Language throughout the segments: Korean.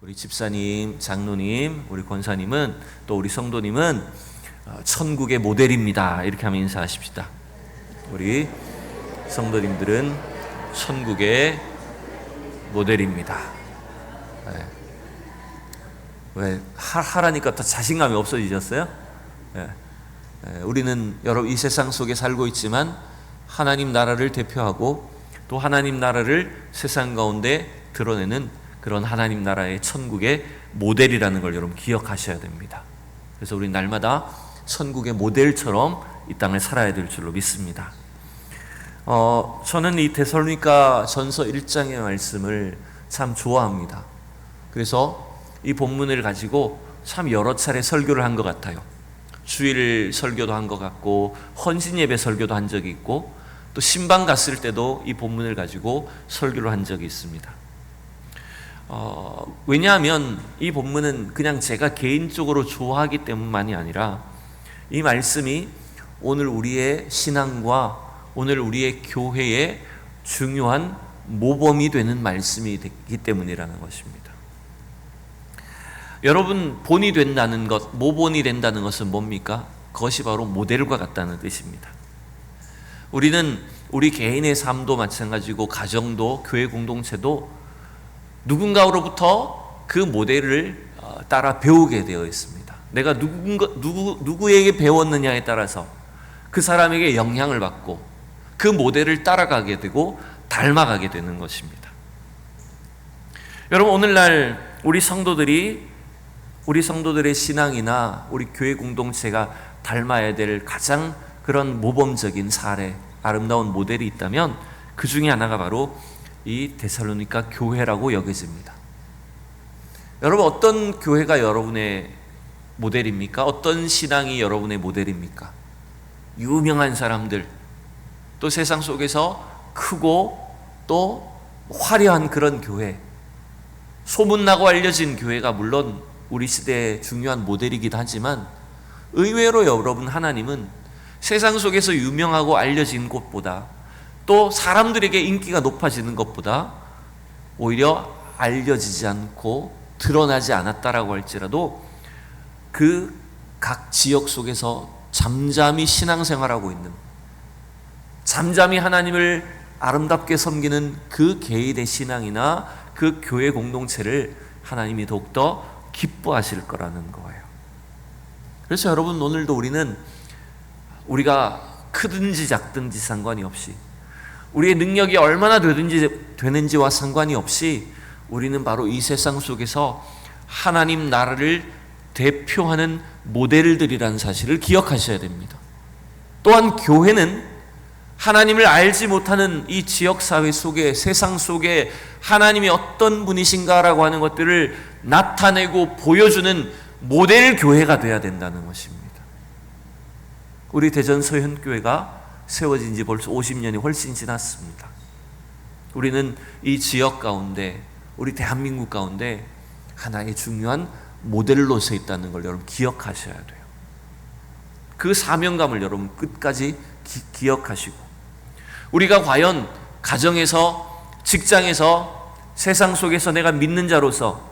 우리 집사님, 장로님, 우리 권사님은 또 우리 성도님은 어, 천국의 모델입니다. 이렇게 하면 인사하십시다. 우리 성도님들은 천국의 모델입니다. 네. 왜 하, 하라니까 더 자신감이 없어지셨어요? 네. 네. 우리는 여러 이 세상 속에 살고 있지만 하나님 나라를 대표하고 또 하나님 나라를 세상 가운데 드러내는 그런 하나님 나라의 천국의 모델이라는 걸 여러분 기억하셔야 됩니다. 그래서 우리 날마다 천국의 모델처럼 이 땅을 살아야 될 줄로 믿습니다. 어, 저는 이 데살로니가 전서 1장의 말씀을 참 좋아합니다. 그래서 이 본문을 가지고 참 여러 차례 설교를 한 것 같아요. 주일 설교도 한 것 같고 헌신 예배 설교도 한 적이 있고 또 신방 갔을 때도 이 본문을 가지고 설교를 한 적이 있습니다. 어, 왜냐하면 이 본문은 그냥 제가 개인적으로 좋아하기 때문만이 아니라 이 말씀이 오늘 우리의 신앙과 오늘 우리의 교회의 중요한 모범이 되는 말씀이 되기 때문이라는 것입니다. 여러분 본이 된다는 것, 모본이 된다는 것은 뭡니까? 그것이 바로 모델과 같다는 뜻입니다. 우리는 우리 개인의 삶도 마찬가지고 가정도 교회 공동체도 누군가로부터 그 모델을 어, 따라 배우게 되어 있습니다. 내가 누군가, 누구, 누구에게 배웠느냐에 따라서 그 사람에게 영향을 받고 그 모델을 따라가게 되고 닮아가게 되는 것입니다. 여러분 오늘날 우리 성도들이 우리 성도들의 신앙이나 우리 교회 공동체가 닮아야 될 가장 그런 모범적인 사례, 아름다운 모델이 있다면 그 중에 하나가 바로 이 데살로니가 교회라고 여겨집니다. 여러분 어떤 교회가 여러분의 모델입니까? 어떤 신앙이 여러분의 모델입니까? 유명한 사람들, 또 세상 속에서 크고 또 화려한 그런 교회, 소문나고 알려진 교회가 물론 우리 시대의 중요한 모델이기도 하지만 의외로 여러분 하나님은 세상 속에서 유명하고 알려진 곳보다 또 사람들에게 인기가 높아지는 것보다 오히려 알려지지 않고 드러나지 않았다라고 할지라도 그 각 지역 속에서 잠잠히 신앙생활하고 있는 잠잠히 하나님을 아름답게 섬기는 그 개인의 신앙이나 그 교회 공동체를 하나님이 더욱더 기뻐하실 거라는 거예요. 그래서 여러분 오늘도 우리는 우리가 크든지 작든지 상관이 없이 우리의 능력이 얼마나 되든지 되는지와 상관이 없이 우리는 바로 이 세상 속에서 하나님 나라를 대표하는 모델들이라는 사실을 기억하셔야 됩니다. 또한 교회는 하나님을 알지 못하는 이 지역 사회 속에 세상 속에 하나님이 어떤 분이신가라고 하는 것들을 나타내고 보여주는 모델 교회가 되어야 된다는 것입니다. 우리 대전 서현 교회가 세워진 지 벌써 50년이 훨씬 지났습니다. 우리는 이 지역 가운데 우리 대한민국 가운데 하나의 중요한 모델로 서 있다는 걸 여러분 기억하셔야 돼요. 그 사명감을 여러분 끝까지 기, 억하시고 우리가 과연 가정에서 직장에서 세상 속에서 내가 믿는 자로서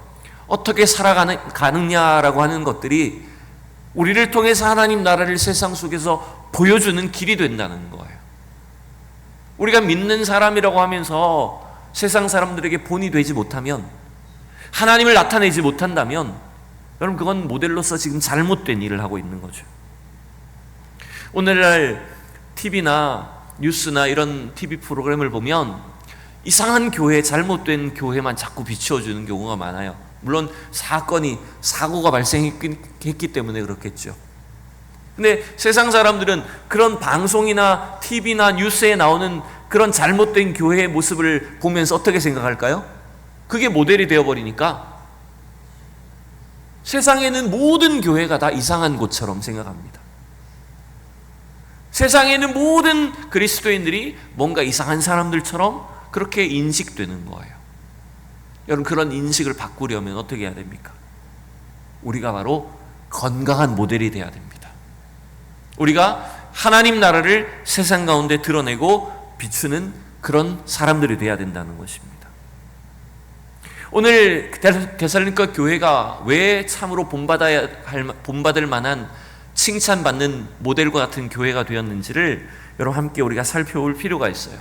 어떻게 살아가느냐라고 하는 것들이 우리를 통해서 하나님 나라를 세상 속에서 보여주는 길이 된다는 거예요. 우리가 믿는 사람이라고 하면서 세상 사람들에게 본이 되지 못하면 하나님을 나타내지 못한다면 여러분 그건 모델로서 지금 잘못된 일을 하고 있는 거죠. 오늘날 TV나 뉴스나 이런 TV 프로그램을 보면 이상한 교회, 잘못된 교회만 자꾸 비추어주는 경우가 많아요. 물론 사건이, 사고가 발생했기 때문에 그렇겠죠. 근데 세상 사람들은 그런 방송이나 TV나 뉴스에 나오는 그런 잘못된 교회의 모습을 보면서 어떻게 생각할까요? 그게 모델이 되어버리니까 세상에는 모든 교회가 다 이상한 곳처럼 생각합니다. 세상에는 모든 그리스도인들이 뭔가 이상한 사람들처럼 그렇게 인식되는 거예요. 여러분 그런 인식을 바꾸려면 어떻게 해야 됩니까? 우리가 바로 건강한 모델이 돼야 됩니다. 우리가 하나님 나라를 세상 가운데 드러내고 비추는 그런 사람들이 돼야 된다는 것입니다. 오늘 데살로니가 교회가 왜 참으로 본받아야 할 본받을 만한 칭찬받는 모델과 같은 교회가 되었는지를 여러분 함께 우리가 살펴볼 필요가 있어요.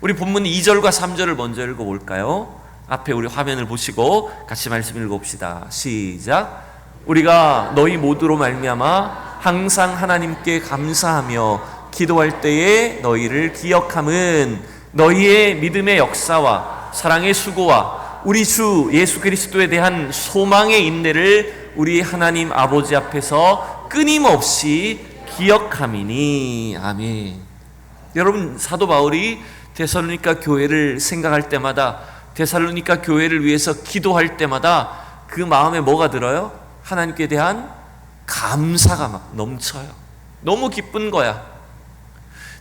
우리 본문 2절과 3절을 먼저 읽어 볼까요? 앞에 우리 화면을 보시고 같이 말씀 읽어 봅시다. 시작. 우리가 너희 모두로 말미암아 항상 하나님께 감사하며 기도할 때에 너희를 기억함은 너희의 믿음의 역사와 사랑의 수고와 우리 주 예수 그리스도에 대한 소망의 인내를 우리 하나님 아버지 앞에서 끊임없이 기억함이니 아멘. 여러분 사도 바울이 데살로니가 교회를 생각할 때마다 데살로니가 교회를 위해서 기도할 때마다 그 마음에 뭐가 들어요? 하나님께 대한 감사가 막 넘쳐요. 너무 기쁜 거야.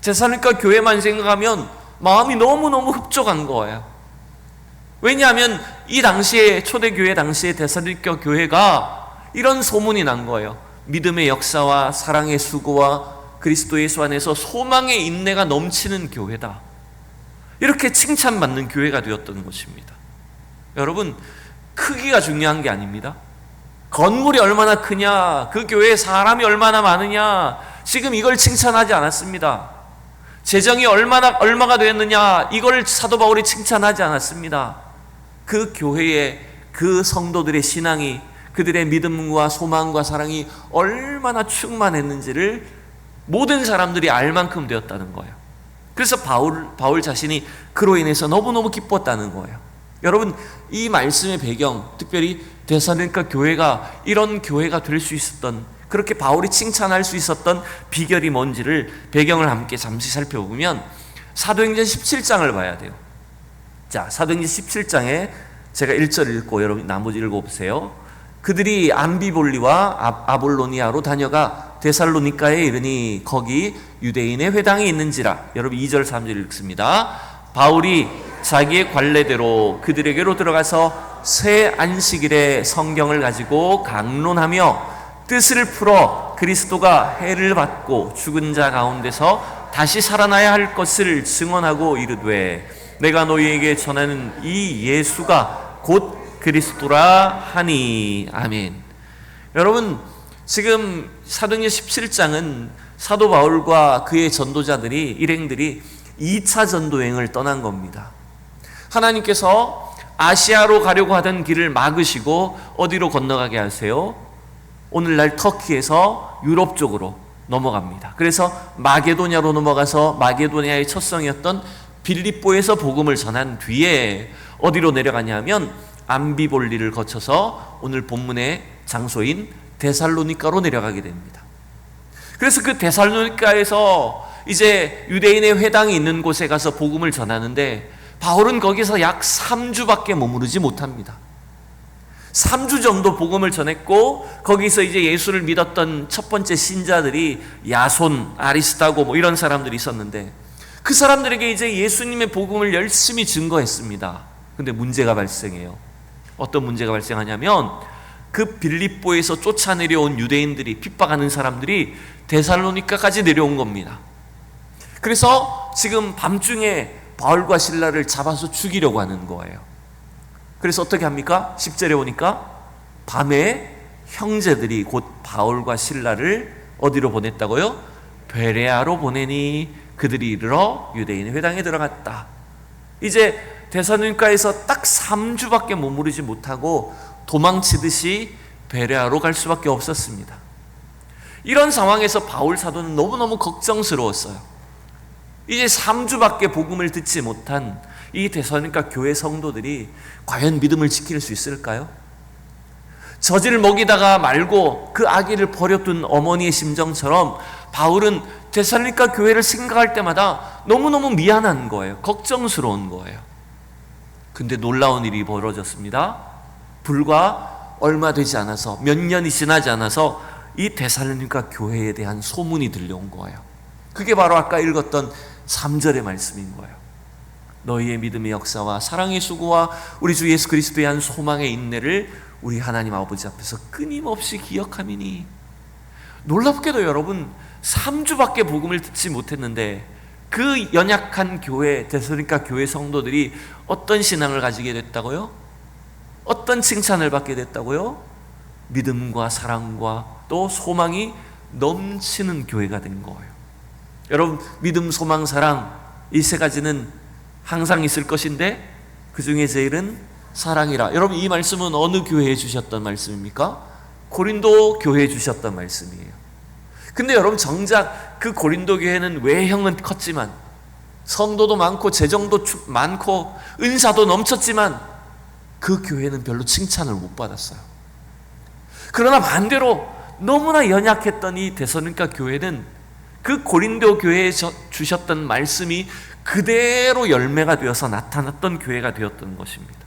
데살로니가 교회만 생각하면 마음이 너무너무 흡족한 거예요. 왜냐하면 이 당시에 초대교회 당시에 데살로니가 교회가 이런 소문이 난 거예요. 믿음의 역사와 사랑의 수고와 그리스도 예수 안에서 소망의 인내가 넘치는 교회다. 이렇게 칭찬받는 교회가 되었던 것입니다. 여러분, 크기가 중요한 게 아닙니다. 건물이 얼마나 크냐, 그 교회에 사람이 얼마나 많으냐, 지금 이걸 칭찬하지 않았습니다. 재정이 얼마나, 얼마가 되었느냐, 이걸 사도 바울이 칭찬하지 않았습니다. 그 교회에 그 성도들의 신앙이, 그들의 믿음과 소망과 사랑이 얼마나 충만했는지를 모든 사람들이 알 만큼 되었다는 거예요. 그래서 바울, 바울 자신이 그로 인해서 너무너무 기뻤다는 거예요. 여러분, 이 말씀의 배경, 특별히 대사니까 교회가 이런 교회가 될 수 있었던, 그렇게 바울이 칭찬할 수 있었던 비결이 뭔지를 배경을 함께 잠시 살펴보면 사도행전 17장을 봐야 돼요. 자, 사도행전 17장에 제가 1절 읽고 여러분 나머지 읽어보세요. 그들이 암비볼리와 아볼로니아로 다녀가 데살로니카에 이르니 거기 유대인의 회당이 있는지라 여러분 2절 3절 읽습니다. 바울이 자기의 관례대로 그들에게로 들어가서 새 안식일에 성경을 가지고 강론하며 뜻을 풀어 그리스도가 해를 받고 죽은 자 가운데서 다시 살아나야 할 것을 증언하고 이르되 내가 너희에게 전하는 이 예수가 곧 그리스도라 하니 아멘. 여러분 지금 사도행전 17장은 사도 바울과 그의 전도자들이 일행들이 2차 전도행을 떠난 겁니다. 하나님께서 아시아로 가려고 하던 길을 막으시고 어디로 건너가게 하세요? 오늘날 터키에서 유럽 쪽으로 넘어갑니다. 그래서 마게도냐로 넘어가서 마게도냐의 첫 성이었던 빌립보에서 복음을 전한 뒤에 어디로 내려가냐면 암비볼리를 거쳐서 오늘 본문의 장소인 데살로니카로 내려가게 됩니다. 그래서 그 데살로니카에서 이제 유대인의 회당이 있는 곳에 가서 복음을 전하는데 바울은 거기서 약 3주밖에 머무르지 못합니다. 3주 정도 복음을 전했고 거기서 이제 예수를 믿었던 첫 번째 신자들이 야손, 아리스타고 뭐 이런 사람들이 있었는데 그 사람들에게 이제 예수님의 복음을 열심히 증거했습니다. 근데 문제가 발생해요. 어떤 문제가 발생하냐면 그 빌립보에서 쫓아내려온 유대인들이 핍박하는 사람들이 데살로니카까지 내려온 겁니다. 그래서 지금 밤중에 바울과 신라를 잡아서 죽이려고 하는 거예요. 그래서 어떻게 합니까? 10절에 오니까 밤에 형제들이 곧 바울과 신라를 어디로 보냈다고요? 베레아로 보내니 그들이 이르러 유대인 회당에 들어갔다. 이제 대사님가에서 딱 3주밖에 머무르지 못하고 도망치듯이 베레아로 갈 수밖에 없었습니다. 이런 상황에서 바울 사도는 너무너무 걱정스러웠어요. 이제 3주밖에 복음을 듣지 못한 이 대서니까 교회 성도들이 과연 믿음을 지킬 수 있을까요? 저지를 먹이다가 말고 그 아기를 버려둔 어머니의 심정처럼 바울은 데살리카 교회를 생각할 때마다 너무너무 미안한 거예요. 걱정스러운 거예요. 근데 놀라운 일이 벌어졌습니다. 불과 얼마 되지 않아서 몇 년이 지나지 않아서 이 데살로니가 교회에 대한 소문이 들려온 거예요. 그게 바로 아까 읽었던 3절의 말씀인 거예요. 너희의 믿음의 역사와 사랑의 수고와 우리 주 예수 그리스도에 한 소망의 인내를 우리 하나님 아버지 앞에서 끊임없이 기억함이니 놀랍게도 여러분 3주밖에 복음을 듣지 못했는데 그 연약한 교회 데살로니가 교회 성도들이 어떤 신앙을 가지게 됐다고요? 어떤 칭찬을 받게 됐다고요? 믿음과 사랑과 또 소망이 넘치는 교회가 된 거예요. 여러분, 믿음, 소망, 사랑 이 세 가지는 항상 있을 것인데 그 중에 제일은 사랑이라. 여러분, 이 말씀은 어느 교회에 주셨던 말씀입니까? 고린도 교회에 주셨던 말씀이에요. 근데 여러분, 정작 그 고린도 교회는 외형은 컸지만 성도도 많고 재정도 많고 은사도 넘쳤지만 그 교회는 별로 칭찬을 못 받았어요. 그러나 반대로 너무나 연약했던 이 데서니까 교회는 그 고린도 교회에 주셨던 말씀이 그대로 열매가 되어서 나타났던 교회가 되었던 것입니다.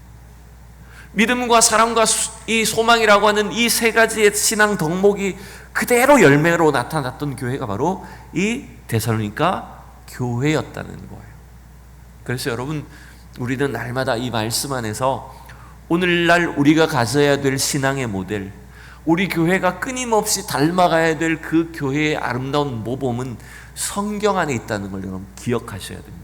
믿음과 사랑과 이 소망이라고 하는 이 세 가지의 신앙 덕목이 그대로 열매로 나타났던 교회가 바로 이 데살로니가 교회였다는 거예요. 그래서 여러분 우리는 날마다 이 말씀 안에서 오늘날 우리가 가져야 될 신앙의 모델, 우리 교회가 끊임없이 닮아가야 될 그 교회의 아름다운 모범은 성경 안에 있다는 걸 여러분 기억하셔야 됩니다.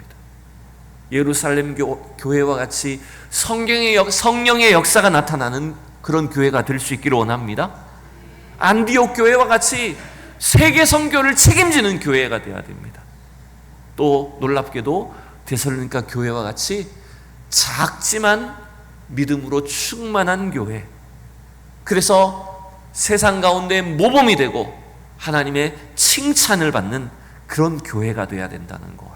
예루살렘 교, 교회와 같이 성경의 역, 성령의 역사가 나타나는 그런 교회가 될 수 있기를 원합니다. 안디옥 교회와 같이 세계 선교를 책임지는 교회가 되어야 됩니다. 또 놀랍게도 데살로니가 교회와 같이 작지만 믿음으로 충만한 교회. 그래서 세상 가운데 모범이 되고 하나님의 칭찬을 받는 그런 교회가 되어야 된다는 거예요.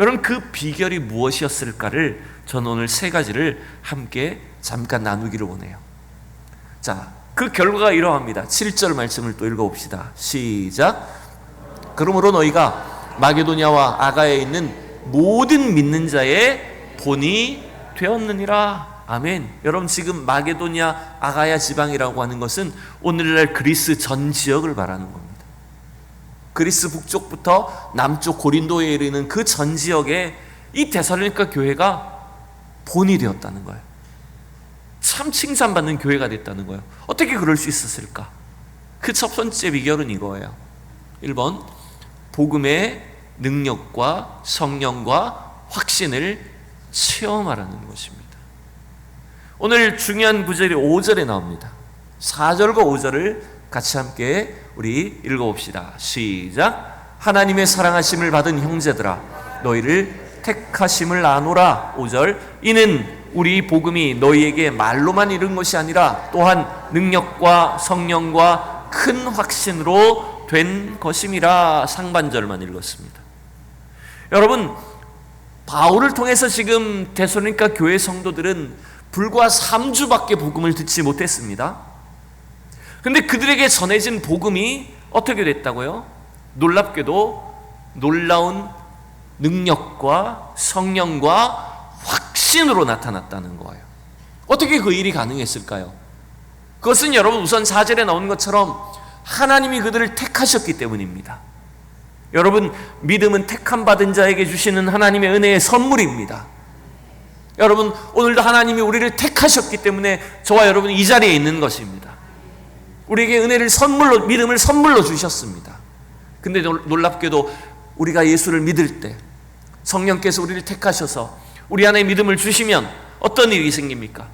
여러분 그 비결이 무엇이었을까를 저는 오늘 세 가지를 함께 잠깐 나누기를 원해요. 자, 그 결과가 이러합니다. 7절 말씀을 또 읽어 봅시다. 시작. 그러므로 너희가 마게도냐와 아가에 있는 모든 믿는 자의 본이 되었느니라. 아멘. 여러분 지금 마게도냐 아가야 지방이라고 하는 것은 오늘날 그리스 전 지역을 말하는 겁니다. 그리스 북쪽부터 남쪽 고린도에 이르는 그 전 지역에 이 데살로니가 교회가 본이 되었다는 거예요. 참 칭찬받는 교회가 됐다는 거예요. 어떻게 그럴 수 있었을까? 그 첫 번째 비결은 이거예요. 1번 복음의 능력과 성령과 확신을 체험하라는 것입니다. 오늘 중요한 구절이 5절에 나옵니다. 4절과 5절을 같이 함께 우리 읽어봅시다. 시작. 하나님의 사랑하심을 받은 형제들아, 너희를 택하심을 아노라. 5절. 이는 우리 복음이 너희에게 말로만 이른 것이 아니라 또한 능력과 성령과 큰 확신으로 된 것임이라 상반절만 읽었습니다. 여러분, 바울을 통해서 지금 데소니까 교회 성도들은 불과 3주밖에 복음을 듣지 못했습니다. 근데 그들에게 전해진 복음이 어떻게 됐다고요? 놀랍게도 놀라운 능력과 성령과 확신으로 나타났다는 거예요. 어떻게 그 일이 가능했을까요? 그것은 여러분 우선 4절에 나온 것처럼 하나님이 그들을 택하셨기 때문입니다. 여러분 믿음은 택함 받은 자에게 주시는 하나님의 은혜의 선물입니다. 여러분 오늘도 하나님이 우리를 택하셨기 때문에 저와 여러분이 이 자리에 있는 것입니다. 우리에게 은혜를 선물로 믿음을 선물로 주셨습니다. 근데 놀랍게도 우리가 예수를 믿을 때 성령께서 우리를 택하셔서 우리 안에 믿음을 주시면 어떤 일이 생깁니까?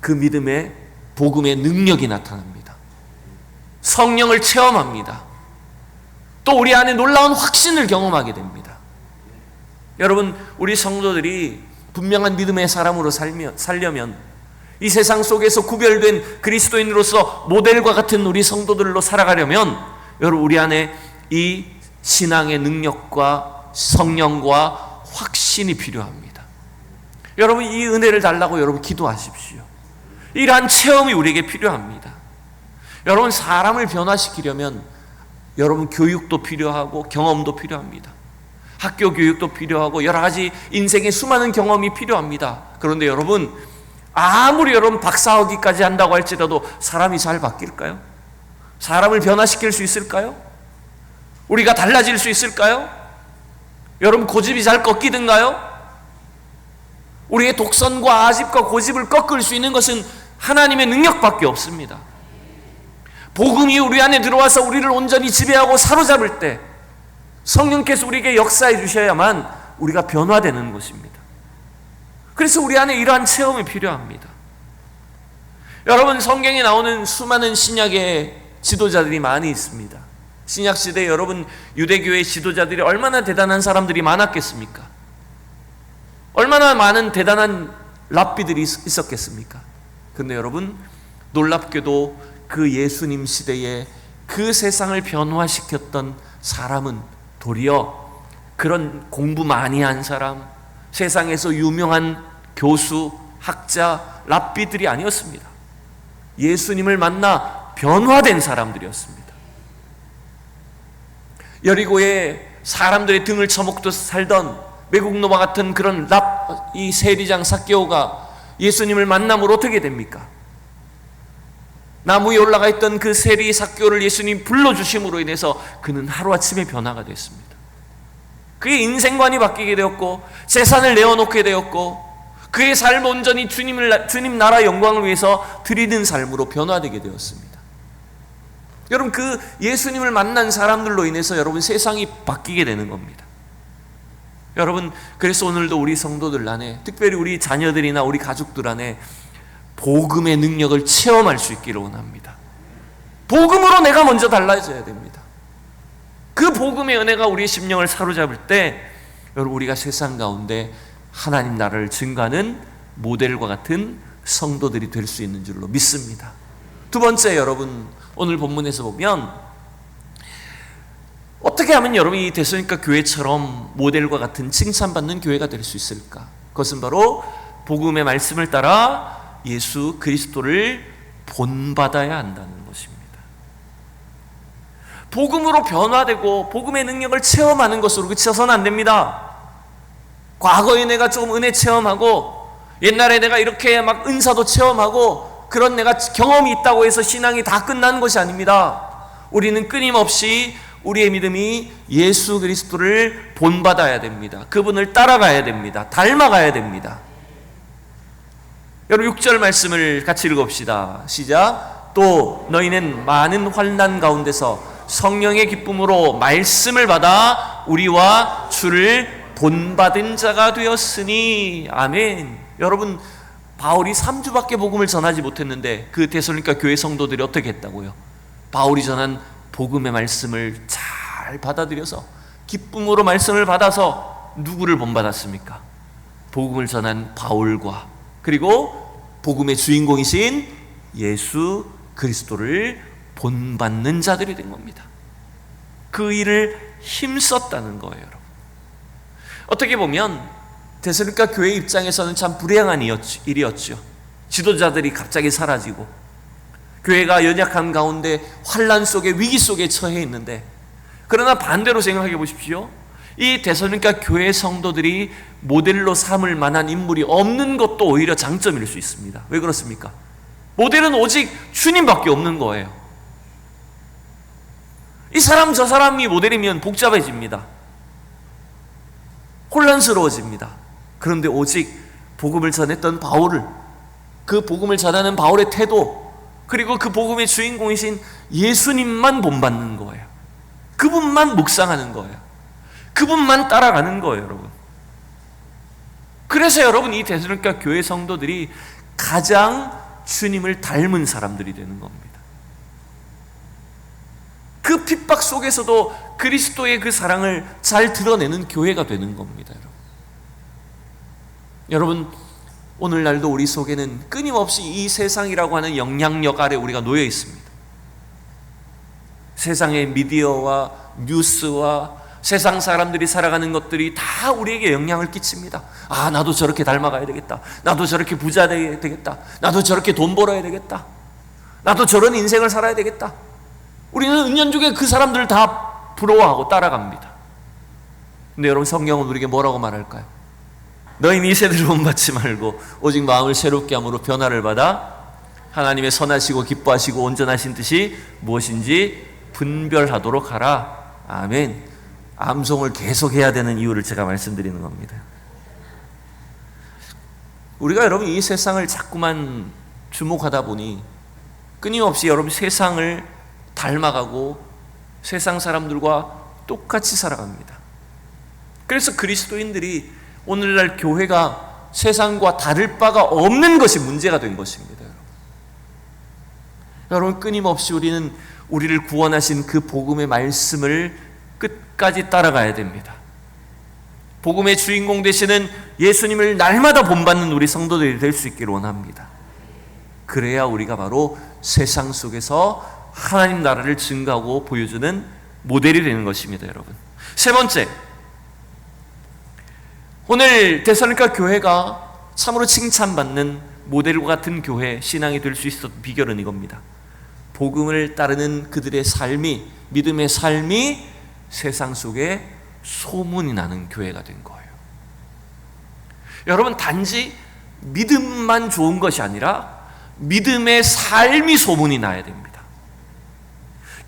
그 믿음의 복음의 능력이 나타납니다. 성령을 체험합니다. 또 우리 안에 놀라운 확신을 경험하게 됩니다. 여러분, 우리 성도들이 분명한 믿음의 사람으로 살며, 살려면 이 세상 속에서 구별된 그리스도인으로서 모델과 같은 우리 성도들로 살아가려면 여러분 우리 안에 이 신앙의 능력과 성령과 확신이 필요합니다. 여러분 이 은혜를 달라고 여러분 기도하십시오. 이러한 체험이 우리에게 필요합니다. 여러분 사람을 변화시키려면 여러분 교육도 필요하고 경험도 필요합니다. 학교 교육도 필요하고 여러 가지 인생의 수많은 경험이 필요합니다. 그런데 여러분 아무리 여러분 박사학위까지 한다고 할지라도 사람이 잘 바뀔까요? 사람을 변화시킬 수 있을까요? 우리가 달라질 수 있을까요? 여러분 고집이 잘 꺾이든가요? 우리의 독선과 아집과 고집을 꺾을 수 있는 것은 하나님의 능력밖에 없습니다. 복음이 우리 안에 들어와서 우리를 온전히 지배하고 사로잡을 때 성령께서 우리에게 역사해 주셔야만 우리가 변화되는 것입니다. 그래서 우리 안에 이러한 체험이 필요합니다. 여러분 성경에 나오는 수많은 신약의 지도자들이 많이 있습니다. 신약 시대 여러분 유대교의 지도자들이 얼마나 대단한 사람들이 많았겠습니까? 얼마나 많은 대단한 랍비들이 있- 있었겠습니까? 근데 여러분 놀랍게도 그 예수님 시대에 그 세상을 변화시켰던 사람은 도리어 그런 공부 많이 한 사람, 세상에서 유명한 교수, 학자, 랍비들이 아니었습니다. 예수님을 만나 변화된 사람들이었습니다. 여리고에 사람들의 등을 처먹듯 살던 외국 노마 같은 그런 랍, 이 세리장 사케오가 예수님을 만남으로 어떻게 됩니까? 나무 위에 올라가 있던 그 세리 사케오를 예수님 불러주심으로 인해서 그는 하루아침에 변화가 됐습니다. 그의 인생관이 바뀌게 되었고 재산을 내어놓게 되었고 그의 삶 온전히 주님을 주님 나라 영광을 위해서 드리는 삶으로 변화되게 되었습니다. 여러분 그 예수님을 만난 사람들로 인해서 여러분 세상이 바뀌게 되는 겁니다. 여러분 그래서 오늘도 우리 성도들 안에 특별히 우리 자녀들이나 우리 가족들 안에 복음의 능력을 체험할 수 있기를 원합니다. 복음으로 내가 먼저 달라져야 됩니다. 그 복음의 은혜가 우리의 심령을 사로잡을 때 여러분 우리가 세상 가운데 하나님 나라를 증가하는 모델과 같은 성도들이 될 수 있는 줄로 믿습니다. 두 번째 여러분 오늘 본문에서 보면 어떻게 하면 여러분이 대소니까 교회처럼 모델과 같은 칭찬받는 교회가 될 수 있을까? 그것은 바로 복음의 말씀을 따라 예수 그리스도를 본받아야 한다는 것입니다. 복음으로 변화되고 복음의 능력을 체험하는 것으로 그쳐서는 안 됩니다. 과거에 내가 조금 은혜 체험하고 옛날에 내가 이렇게 막 은사도 체험하고 그런 내가 경험이 있다고 해서 신앙이 다 끝나는 것이 아닙니다. 우리는 끊임없이 우리의 믿음이 예수 그리스도를 본받아야 됩니다. 그분을 따라가야 됩니다. 닮아가야 됩니다. 여러분 6절 말씀을 같이 읽읍시다. 시작. 또 너희는 많은 환난 가운데서 성령의 기쁨으로 말씀을 받아 우리와 주를 본받은 자가 되었으니 아멘. 여러분 바울이 3주밖에 복음을 전하지 못했는데 그 데살로니가 교회 성도들이 어떻게 했다고요? 바울이 전한 복음의 말씀을 잘 받아들여서 기쁨으로 말씀을 받아서 누구를 본받았습니까? 복음을 전한 바울과 그리고 복음의 주인공이신 예수 그리스도를 본받는 자들이 된 겁니다. 그 일을 힘썼다는 거예요, 여러분. 어떻게 보면 데살로니가 교회 입장에서는 참 불행한 일이었죠. 지도자들이 갑자기 사라지고 교회가 연약한 가운데 환란 속에 위기 속에 처해 있는데 그러나 반대로 생각해 보십시오. 이 데살로니가 교회 성도들이 모델로 삼을 만한 인물이 없는 것도 오히려 장점일 수 있습니다. 왜 그렇습니까? 모델은 오직 주님밖에 없는 거예요. 이 사람 저 사람이 모델이면 복잡해집니다. 혼란스러워집니다. 그런데 오직 복음을 전했던 바울을 그 복음을 전하는 바울의 태도 그리고 그 복음의 주인공이신 예수님만 본받는 거예요. 그분만 묵상하는 거예요. 그분만 따라가는 거예요, 여러분. 그래서 여러분 이 대선과 교회 성도들이 가장 주님을 닮은 사람들이 되는 겁니다. 그 핍박 속에서도 그리스도의 그 사랑을 잘 드러내는 교회가 되는 겁니다, 여러분. 여러분, 오늘날도 우리 속에는 끊임없이 이 세상이라고 하는 영향력 아래 우리가 놓여 있습니다. 세상의 미디어와 뉴스와 세상 사람들이 살아가는 것들이 다 우리에게 영향을 끼칩니다. 아, 나도 저렇게 닮아가야 되겠다. 나도 저렇게 부자 되겠다. 나도 저렇게 돈 벌어야 되겠다. 나도 저런 인생을 살아야 되겠다. 우리는 은연중에 그 사람들을 다 부러워하고 따라갑니다. 근데 여러분 성경은 우리에게 뭐라고 말할까요? 너희 이 세대를 본받지 말고 오직 마음을 새롭게 함으로 변화를 받아 하나님의 선하시고 기뻐하시고 온전하신 뜻이 무엇인지 분별하도록 하라. 아멘. 암송을 계속해야 되는 이유를 제가 말씀드리는 겁니다. 우리가 여러분 이 세상을 자꾸만 주목하다 보니 끊임없이 여러분 세상을 닮아가고 세상 사람들과 똑같이 살아갑니다. 그래서 그리스도인들이 오늘날 교회가 세상과 다를 바가 없는 것이 문제가 된 것입니다. 여러분. 끊임없이 우리는 우리를 구원하신 그 복음의 말씀을 끝까지 따라가야 됩니다. 복음의 주인공 되시는 예수님을 날마다 본받는 우리 성도들이 될 수 있기를 원합니다. 그래야 우리가 바로 세상 속에서 하나님 나라를 증가하고 보여주는 모델이 되는 것입니다, 여러분. 세 번째, 오늘 데살로니가 교회가 참으로 칭찬받는 모델과 같은 교회 신앙이 될 수 있었던 비결은 이겁니다. 복음을 따르는 그들의 삶이 믿음의 삶이 세상 속에 소문이 나는 교회가 된 거예요. 여러분 단지 믿음만 좋은 것이 아니라 믿음의 삶이 소문이 나야 됩니다.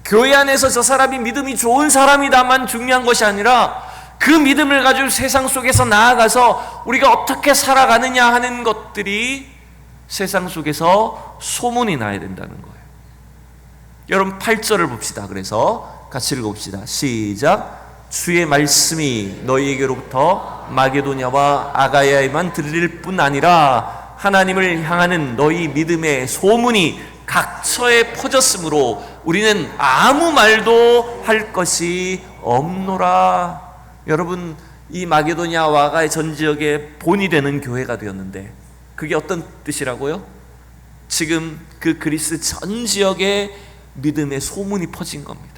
교회 안에서 저 사람이 믿음이 좋은 사람이다만 중요한 것이 아니라 그 믿음을 가지고 세상 속에서 나아가서 우리가 어떻게 살아가느냐 하는 것들이 세상 속에서 소문이 나야 된다는 거예요. 여러분 8절을 봅시다. 그래서 같이 읽어봅시다. 시작. 주의 말씀이 너희에게로부터 마게도냐와 아가야에만 들릴 뿐 아니라 하나님을 향하는 너희 믿음의 소문이 각처에 퍼졌으므로 우리는 아무 말도 할 것이 없노라. 여러분 이 마게도냐 와가의 전 지역의 본이 되는 교회가 되었는데 그게 어떤 뜻이라고요? 지금 그 그리스 전 지역에 믿음의 소문이 퍼진 겁니다.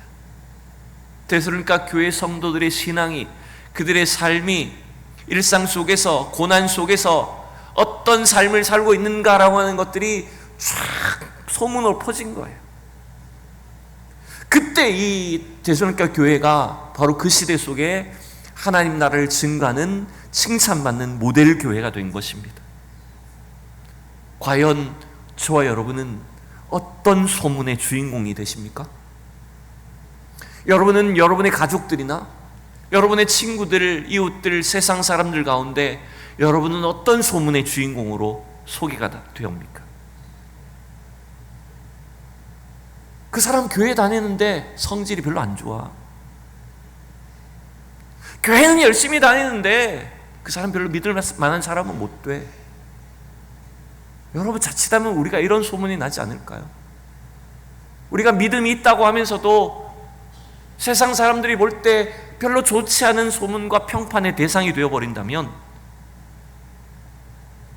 데살로니가 교회 성도들의 신앙이 그들의 삶이 일상 속에서 고난 속에서 어떤 삶을 살고 있는가라고 하는 것들이 쫙 소문으로 퍼진 거예요. 그때 이 데살로니가 교회가 바로 그 시대 속에 하나님 나라를 증가하는 칭찬받는 모델 교회가 된 것입니다. 과연 저와 여러분은 어떤 소문의 주인공이 되십니까? 여러분은 여러분의 가족들이나 여러분의 친구들, 이웃들, 세상 사람들 가운데 여러분은 어떤 소문의 주인공으로 소개가 되옵니까? 그 사람 교회 다니는데 성질이 별로 안 좋아. 교회는 열심히 다니는데 그 사람 별로 믿을 만한 사람은 못 돼. 여러분 자칫하면 우리가 이런 소문이 나지 않을까요? 우리가 믿음이 있다고 하면서도 세상 사람들이 볼 때 별로 좋지 않은 소문과 평판의 대상이 되어버린다면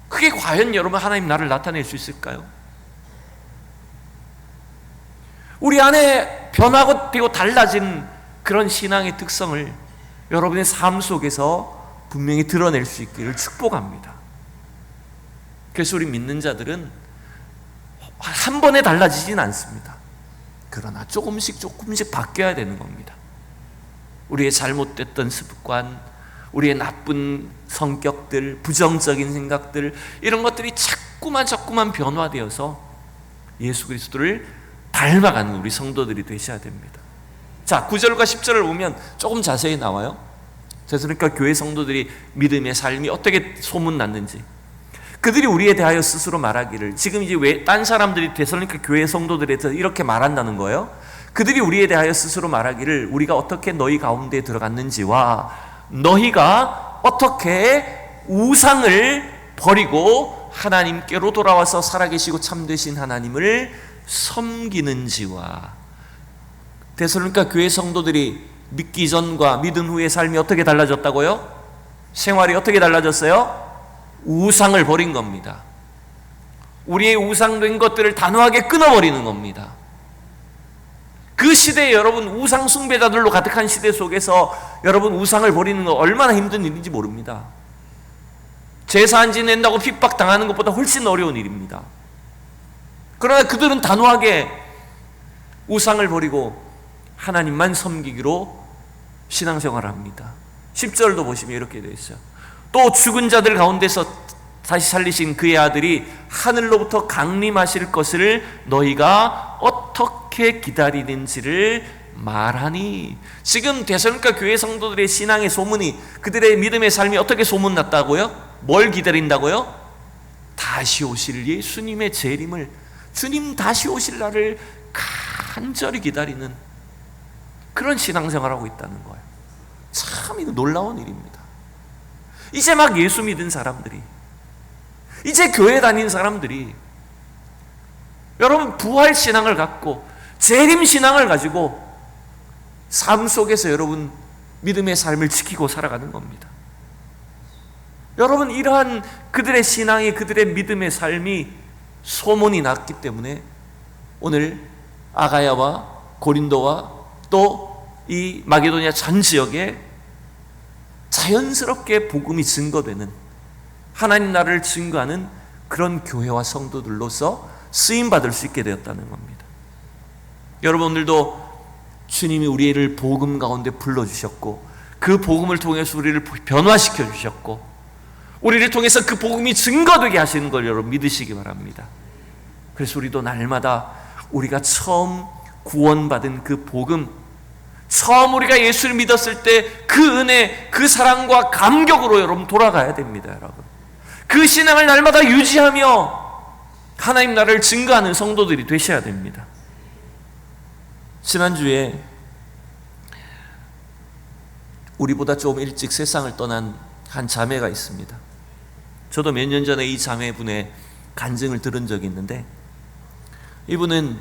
그게 과연 여러분 하나님 나를 나타낼 수 있을까요? 우리 안에 변하고 되고 달라진 그런 신앙의 특성을 여러분의 삶 속에서 분명히 드러낼 수 있기를 축복합니다. 그래서 우리 믿는 자들은 한 번에 달라지진 않습니다. 그러나 조금씩 조금씩 바뀌어야 되는 겁니다. 우리의 잘못됐던 습관, 우리의 나쁜 성격들, 부정적인 생각들 이런 것들이 자꾸만 자꾸만 변화되어서 예수 그리스도를 닮아가는 우리 성도들이 되셔야 됩니다. 자, 9절과 10절을 보면 조금 자세히 나와요. 그래서 그러니까 교회 성도들이 믿음의 삶이 어떻게 소문났는지 그들이 우리에 대하여 스스로 말하기를 지금 이제 왜 딴 사람들이 데살로니가 교회 성도들에 대해서 이렇게 말한다는 거예요. 그들이 우리에 대하여 스스로 말하기를 우리가 어떻게 너희 가운데 들어갔는지와 너희가 어떻게 우상을 버리고 하나님께로 돌아와서 살아계시고 참되신 하나님을 섬기는지와 데살로니가 교회 성도들이 믿기 전과 믿은 후의 삶이 어떻게 달라졌다고요? 생활이 어떻게 달라졌어요? 우상을 버린 겁니다. 우리의 우상된 것들을 단호하게 끊어버리는 겁니다. 그 시대에 여러분 우상 숭배자들로 가득한 시대 속에서 여러분 우상을 버리는 거 얼마나 힘든 일인지 모릅니다. 제사 안 지낸다고 핍박 당하는 것보다 훨씬 어려운 일입니다. 그러나 그들은 단호하게 우상을 버리고 하나님만 섬기기로 신앙생활을 합니다. 10절도 보시면 이렇게 되어 있어요. 또 죽은 자들 가운데서 다시 살리신 그의 아들이 하늘로부터 강림하실 것을 너희가 어떻게 기다리는지를 말하니 지금 대선가 교회 성도들의 신앙의 소문이 그들의 믿음의 삶이 어떻게 소문났다고요? 뭘 기다린다고요? 다시 오실 예수님의 재림을 주님 다시 오실 날을 간절히 기다리는 그런 신앙생활하고 있다는 거예요. 참 이거 놀라운 일입니다. 이제 막 예수 믿은 사람들이 이제 교회 다닌 사람들이 여러분 부활 신앙을 갖고 재림 신앙을 가지고 삶 속에서 여러분 믿음의 삶을 지키고 살아가는 겁니다. 여러분 이러한 그들의 신앙이 그들의 믿음의 삶이 소문이 났기 때문에 오늘 아가야와 고린도와 또 이 마게도니아 전 지역에 자연스럽게 복음이 증거되는 하나님 나라를 증거하는 그런 교회와 성도들로서 쓰임 받을 수 있게 되었다는 겁니다. 여러분 오늘도 주님이 우리를 복음 가운데 불러 주셨고 그 복음을 통해서 우리를 변화시켜 주셨고 우리를 통해서 그 복음이 증거되게 하시는 걸 여러분 믿으시기 바랍니다. 그래서 우리도 날마다 우리가 처음 구원받은 그 복음 처음 우리가 예수를 믿었을 때 그 은혜, 그 사랑과 감격으로 여러분 돌아가야 됩니다, 여러분. 그 신앙을 날마다 유지하며 하나님 나라를 증거하는 성도들이 되셔야 됩니다. 지난주에 우리보다 좀 일찍 세상을 떠난 한 자매가 있습니다. 저도 몇 년 전에 이 자매분의 간증을 들은 적이 있는데 이분은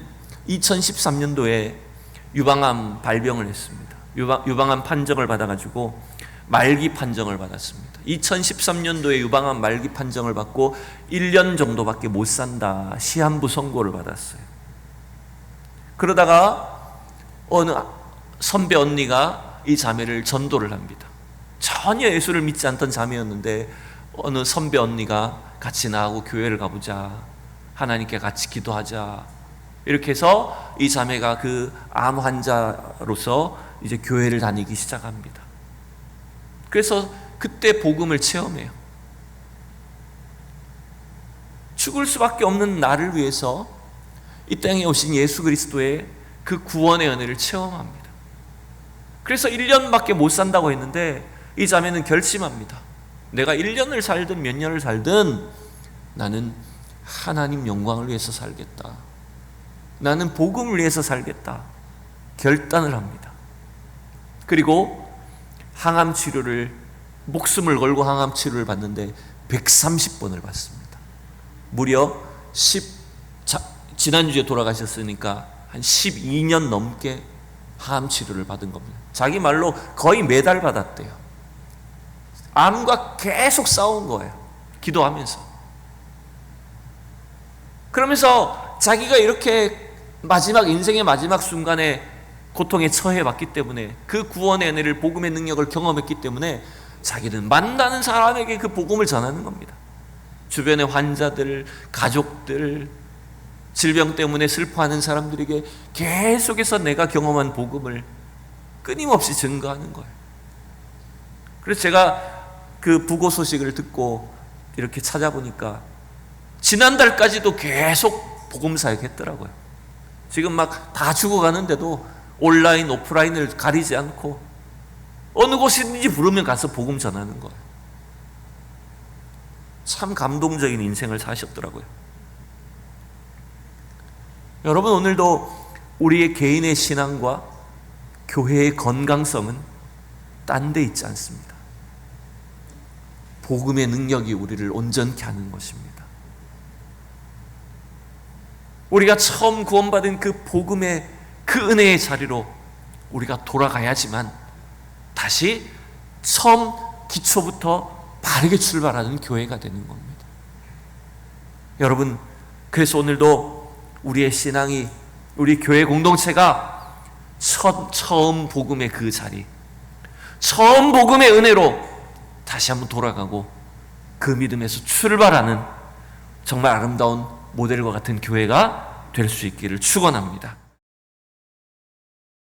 2013년도에 유방암 발병을 했습니다. 유방, 유방암 판정을 받아가지고 말기 판정을 받았습니다. 2013년도에 유방암 말기 판정을 받고 1년 정도밖에 못 산다 시한부 선고를 받았어요. 그러다가 어느 선배 언니가 이 자매를 전도를 합니다. 전혀 예수를 믿지 않던 자매였는데 어느 선배 언니가 같이 나하고 교회를 가보자. 하나님께 같이 기도하자. 이렇게 해서 이 자매가 그 암 환자로서 이제 교회를 다니기 시작합니다. 그래서 그때 복음을 체험해요. 죽을 수밖에 없는 나를 위해서 이 땅에 오신 예수 그리스도의 그 구원의 은혜를 체험합니다. 그래서 1년밖에 못 산다고 했는데 이 자매는 결심합니다. 내가 1년을 살든 몇 년을 살든 나는 하나님 영광을 위해서 살겠다. 나는 복음을 위해서 살겠다. 결단을 합니다. 그리고 항암 치료를 목숨을 걸고 항암 치료를 받는데 130번을 받습니다. 무려 10 자, 지난주에 돌아가셨으니까 한 12년 넘게 항암 치료를 받은 겁니다. 자기 말로 거의 매달 받았대요. 암과 계속 싸운 거예요. 기도하면서. 그러면서 자기가 이렇게 마지막 인생의 마지막 순간에 고통에 처해봤기 때문에 그 구원의 은혜를 복음의 능력을 경험했기 때문에 자기는 만나는 사람에게 그 복음을 전하는 겁니다. 주변의 환자들, 가족들, 질병 때문에 슬퍼하는 사람들에게 계속해서 내가 경험한 복음을 끊임없이 증거하는 거예요. 그래서 제가 그 부고 소식을 듣고 이렇게 찾아보니까 지난달까지도 계속 복음 사역했더라고요. 지금 막 다 죽어가는데도 온라인, 오프라인을 가리지 않고 어느 곳이든지 부르면 가서 복음 전하는 거예요. 참 감동적인 인생을 사셨더라고요. 여러분 오늘도 우리의 개인의 신앙과 교회의 건강성은 딴 데 있지 않습니다. 복음의 능력이 우리를 온전케 하는 것입니다. 우리가 처음 구원받은 그 복음의 그 은혜의 자리로 우리가 돌아가야지만 다시 처음 기초부터 바르게 출발하는 교회가 되는 겁니다. 여러분, 그래서 오늘도 우리의 신앙이 우리 교회 공동체가 첫, 처음 복음의 그 자리, 처음 복음의 은혜로 다시 한번 돌아가고 그 믿음에서 출발하는 정말 아름다운 모델과 같은 교회가 될 수 있기를 축원합니다.